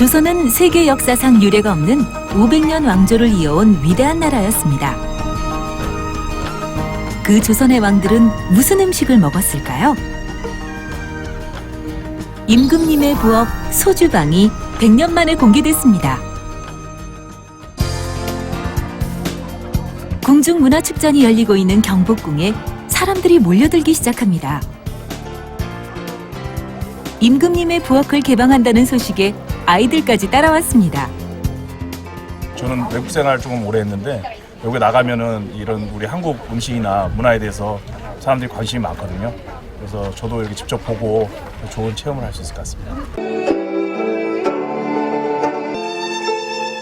조선은 세계 역사상 유례가 없는 500년 왕조를 이어온 위대한 나라였습니다. 그 조선의 왕들은 무슨 음식을 먹었을까요? 임금님의 부엌 소주방이 100년 만에 공개됐습니다. 궁중문화축전이 열리고 있는 경복궁에 사람들이 몰려들기 시작합니다. 임금님의 부엌을 개방한다는 소식에 아이들까지 따라왔습니다. 저는 외국 생활 조금 오래 했는데 여기 나가면은 이런 우리 한국 음식이나 문화에 대해서 사람들이 관심이 많거든요. 그래서 저도 이렇게 직접 보고 좋은 체험을 할 수 있을 것 같습니다.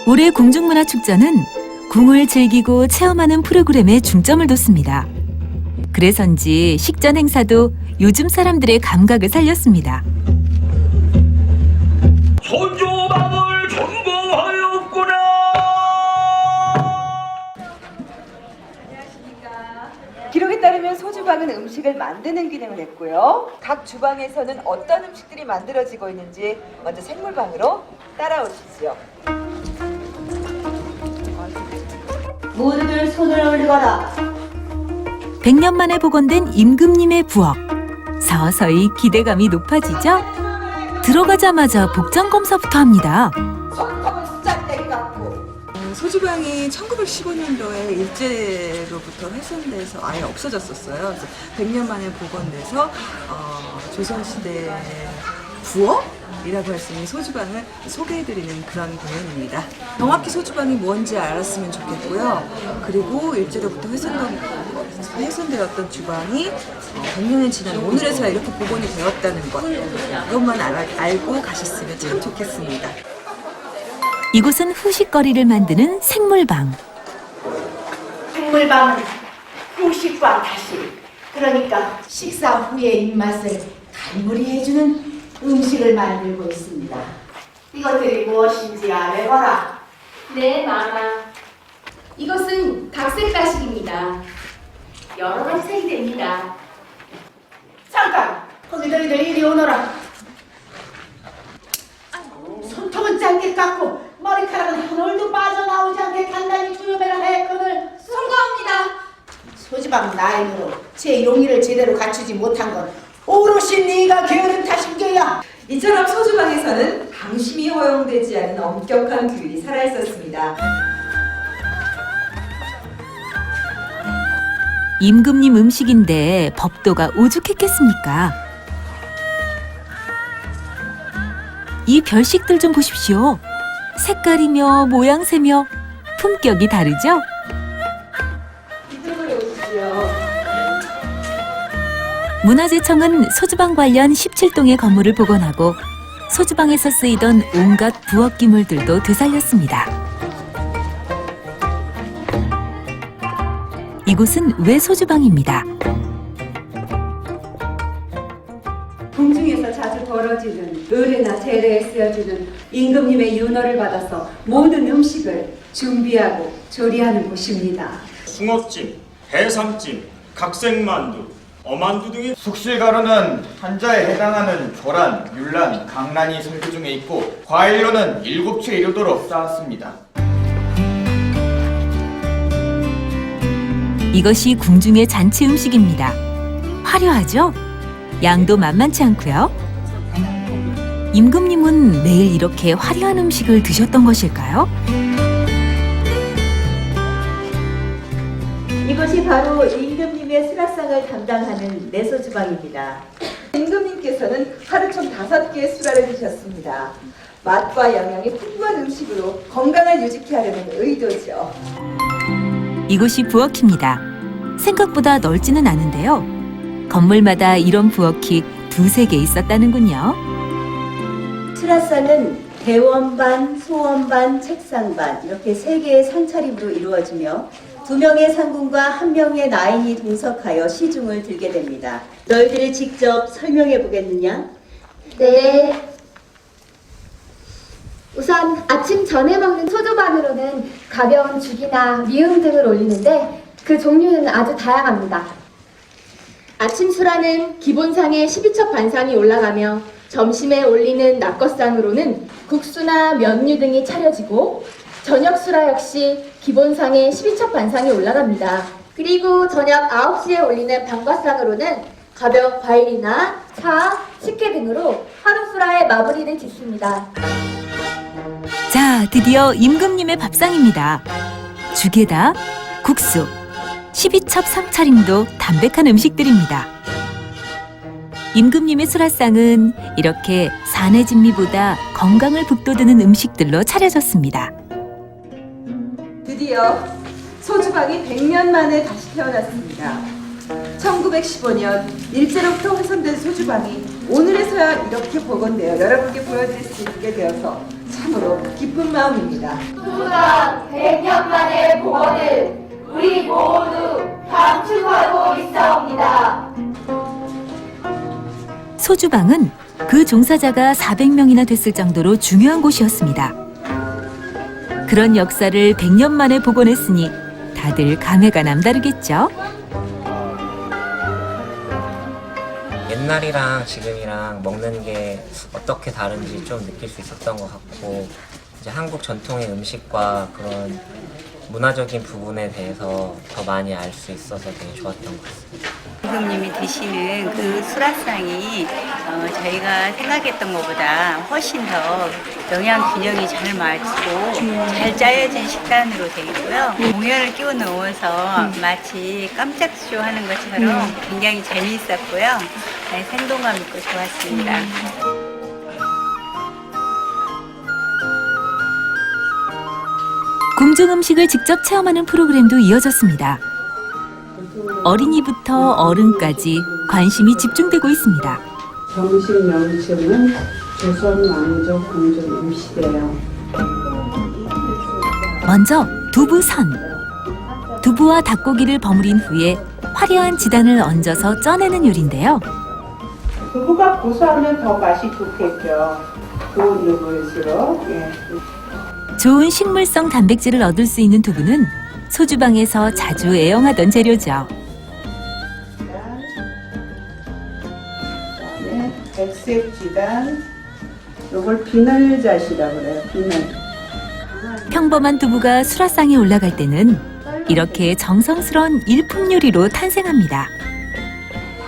올해 궁중문화축전은 궁을 즐기고 체험하는 프로그램에 중점을 뒀습니다. 그래서인지 식전 행사도 요즘 사람들의 감각을 살렸습니다. 소주방은 음식을 만드는 기능을 했고요. 각 주방에서는 어떤 음식들이 만들어지고 있는지 먼저 생물방으로 따라오시죠. 모두들 손을 올리거라. 100년 만에 복원된 임금님의 부엌. 서서히 기대감이 높아지죠? 들어가자마자 복장 검사부터 합니다. 소주방이 1915년도에 일제로부터 훼손돼서 아예 없어졌었어요. 그래서 100년 만에 복원돼서 어, 조선시대 부엌이라고 할 수 있는 소주방을 소개해드리는 그런 공연입니다. 정확히 소주방이 뭔지 알았으면 좋겠고요. 그리고 일제로부터 훼손된, 훼손되었던 주방이 어, 100년이 지난 오늘에서야 이렇게 복원이 되었다는 것 알아, 알고 가셨으면 참 좋겠습니다. 이곳은 후식거리를 만드는 생물방. 생물방은 후식과 다시 그러니까 식사 후의 입맛을 간물히 해주는 음식을 만들고 있습니다. 이것들이 무엇인지 알아봐라. 네, 마마. 이것은 각색 가식입니다. 여러 가지 색이 됩니다. 잠깐 거기들이들 이리 오너라. 손톱은 짧게 깎고 머리카락은 한 올도 빠져나오지 않게 단단히 조여매라 했거늘 성공합니다. 소지방 나이로 제 용의를 제대로 갖추지 못한 건 오롯이 네가 게으른 탓인 게야. 이처럼 소주방에서는 방심이 허용되지 않은 엄격한 규율이 살아있었습니다. 임금님 음식인데 법도가 오죽했겠습니까? 이 별식들 좀 보십시오. 색깔이며 모양새며 품격이 다르죠? 문화재청은 소주방 관련 17동의 건물을 복원하고 소주방에서 쓰이던 온갖 부엌 기물들도 되살렸습니다. 이곳은 외소주방입니다. 벌어지는 의례나 제례에 쓰여주는 임금님의 윤허를 받아서 모든 음식을 준비하고 조리하는 곳입니다. 숭어찜, 해삼찜, 각색만두, 어만두 등의 숙실가루는 한자에 해당하는 조란, 율란, 강란이 설교 중에 있고 과일로는 일곱 채 이르도록 쌓았습니다. 이것이 궁중의 잔치 음식입니다. 화려하죠? 양도 만만치 않고요. 임금님은 매일 이렇게 화려한 음식을 드셨던 것일까요? 이것이 바로 임금님의 수라상을 담당하는 내소 주방입니다. 임금님께서는 하루 총 다섯 개의 수라를 드셨습니다. 맛과 영양이 풍부한 음식으로 건강을 유지케 하려는 의도죠. 이곳이 부엌입니다. 생각보다 넓지는 않은데요. 건물마다 이런 부엌이 두세 개 있었다는군요. 수라상은 대원반, 소원반, 책상반 이렇게 세 개의 상차림으로 이루어지며 두 명의 상군과 한 명의 나인이 동석하여 시중을 들게 됩니다. 너희들이 직접 설명해 보겠느냐? 네. 우선 아침 전에 먹는 소주반으로는 가벼운 죽이나 미음 등을 올리는데 그 종류는 아주 다양합니다. 아침 수라는 기본상에 12첩 반상이 올라가며 점심에 올리는 낙거상으로는 국수나 면류 등이 차려지고 저녁 수라 역시 기본상에 12첩 반상이 올라갑니다. 그리고 저녁 9시에 올리는 방과상으로는 가벼운 과일이나 차, 식혜 등으로 하루 수라의 마무리를 짓습니다. 자, 드디어 임금님의 밥상입니다. 죽에다 국수, 12첩 상차림도 담백한 음식들입니다. 임금님의 수라상은 이렇게 산의 진미보다 건강을 북돋우는 음식들로 차려졌습니다. 드디어 소주방이 100년 만에 다시 태어났습니다. 1915년 일제로부터 훼손된 소주방이 오늘에서야 이렇게 복원되어 여러분께 보여드릴 수 있게 되어서 참으로 기쁜 마음입니다. 수랑 100년 만의 복원을 우리 모두 감축하고 있사옵니다. 소주방은 그 종사자가 400명이나 됐을 정도로 중요한 곳이었습니다. 그런 역사를 100년 만에 복원했으니 다들 감회가 남다르겠죠? 옛날이랑 지금이랑 먹는 게 어떻게 다른지 좀 느낄 수 있었던 것 같고 이제 한국 전통의 음식과 그런 문화적인 부분에 대해서 더 많이 알 수 있어서 되게 좋았던 것 같습니다. 임금님이 드시는 그 수라상이 어, 저희가 생각했던 것보다 훨씬 더 영양 균형이 잘 맞고 잘 짜여진 식단으로 되어 있고요. 공연을 끼워 넣어서 마치 깜짝 쇼 하는 것처럼 굉장히 재미있었고요. 네, 생동감 있고 좋았습니다. 궁중 음식을 직접 체험하는 프로그램도 이어졌습니다. 어린이부터 어른까지 관심이 집중되고 있습니다. 정식 명칭은 조선 왕족 공주 음식이에요. 먼저 두부선. 두부와 닭고기를 버무린 후에 화려한 지단을 얹어서 쪄내는 요리인데요. 두부가 고소하면 더 맛이 좋겠죠. 좋은 두부일수록. 예. 좋은 식물성 단백질을 얻을 수 있는 두부는 소주방에서 자주 애용하던 재료죠. 백색 지단. 요걸 비늘잣이라고 그래요. 비늘. 평범한 두부가 수라상에 올라갈 때는 이렇게 정성스러운 일품 요리로 탄생합니다.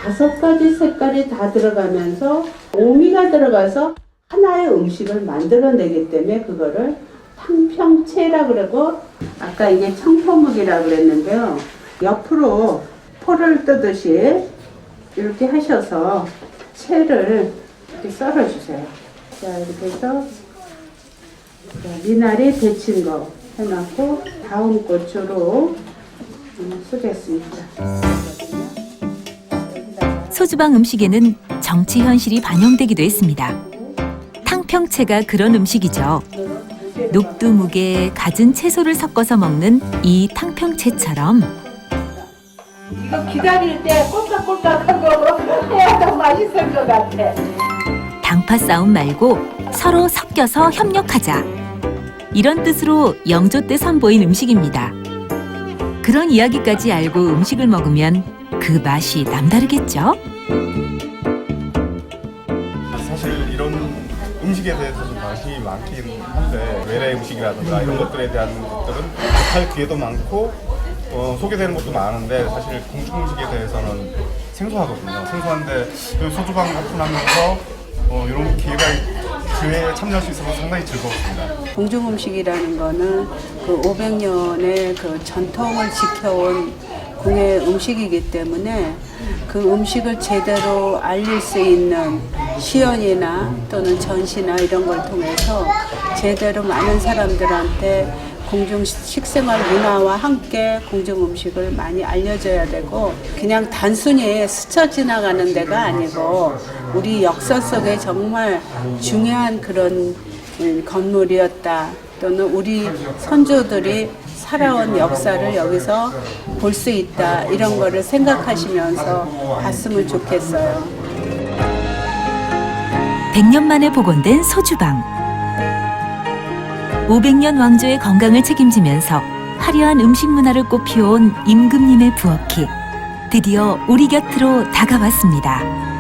다섯 가지 색깔이 다 들어가면서 오미가 들어가서 하나의 음식을 만들어내기 때문에 그거를 탕평채라 그러고 아까 이게 청포묵이라 그랬는데요. 옆으로 포를 뜨듯이 이렇게 하셔서 채를 이렇게 썰어주세요. 자 이렇게 해서 자, 미나리 데친 거 해놨고 다음 고추로 음, 쓰겠습니다. 소주방 음식에는 정치 현실이 반영되기도 했습니다. 탕평채가 그런 음식이죠. 녹두묵에 갖은 채소를 섞어서 먹는 이 탕평채처럼 이거 기다릴 때 꼴깍꼴깍한 거 해야 더 맛있을 것 같아. 당파 싸움 말고 서로 섞여서 협력하자. 이런 뜻으로 영조 때 선보인 음식입니다. 그런 이야기까지 알고 음식을 먹으면 그 맛이 남다르겠죠? 사실 이런 음식에 대해서 좀 관심이 많긴 한데 외래 음식이라든가 이런 것들에 대한 것들은 접할 기회도 많고 어, 소개되는 것도 많은데 사실 공중 음식에 대해서는 생소하거든요. 생소한데 그 소주방 오픈하면서 어, 이런 기회가 기회에 참여할 수 있어서 상당히 즐거웠습니다. 공중 음식이라는 거는 그 500년의 그 전통을 지켜온 궁의 음식이기 때문에 그 음식을 제대로 알릴 수 있는 시연이나 또는 전시나 이런 걸 통해서 제대로 많은 사람들한테 공중 식생활 문화와 함께 공중 음식을 많이 알려줘야 되고 그냥 단순히 스쳐 지나가는 데가 아니고 우리 역사 속에 정말 중요한 그런 음, 건물이었다 또는 우리 선조들이 살아온 역사를 여기서 볼 수 있다 이런 거를 생각하시면서 봤으면 좋겠어요. 100년 만에 복원된 소주방. 500년 왕조의 건강을 책임지면서 화려한 음식 문화를 꽃피워온 임금님의 부엌이 드디어 우리 곁으로 다가왔습니다.